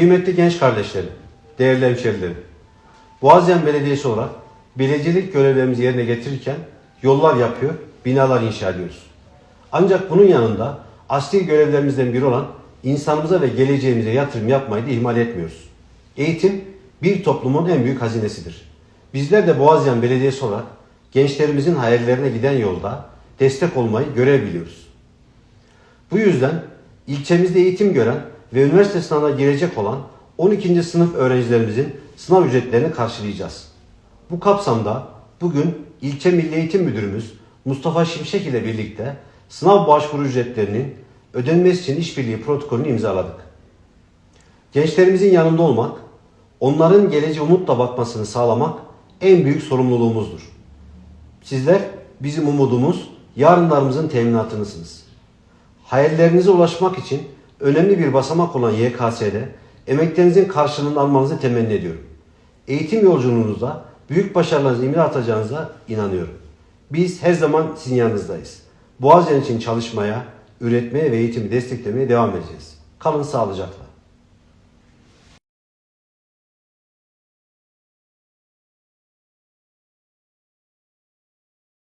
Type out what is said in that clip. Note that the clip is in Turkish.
Kıymetli genç kardeşlerim, değerli hemşerilerim, Boğaziyen Belediyesi olarak belediyecilik görevlerimizi yerine getirirken yollar yapıyor, binalar inşa ediyoruz. Ancak bunun yanında asli görevlerimizden biri olan insanımıza ve geleceğimize yatırım yapmayı da ihmal etmiyoruz. Eğitim bir toplumun en büyük hazinesidir. Bizler de Boğaziyen Belediyesi olarak gençlerimizin hayallerine giden yolda destek olmayı görev biliyoruz. Bu yüzden ilçemizde eğitim gören ve üniversite sınavına girecek olan 12. sınıf öğrencilerimizin sınav ücretlerini karşılayacağız. Bu kapsamda bugün ilçe Milli Eğitim Müdürümüz Mustafa Şimşek ile birlikte sınav başvuru ücretlerinin ödenmesi için işbirliği protokolünü imzaladık. Gençlerimizin yanında olmak, onların geleceğe umutla bakmasını sağlamak en büyük sorumluluğumuzdur. Sizler bizim umudumuz, yarınlarımızın teminatınızsınız. Hayallerinize ulaşmak için önemli bir basamak olan YKS'de emeklerinizin karşılığını almanızı temenni ediyorum. Eğitim yolculuğunuzda büyük başarılarınızı imza atacağınıza inanıyorum. Biz her zaman sizin yanınızdayız. Boğaziyen için çalışmaya, üretmeye ve eğitimi desteklemeye devam edeceğiz. Kalın sağlıcakla.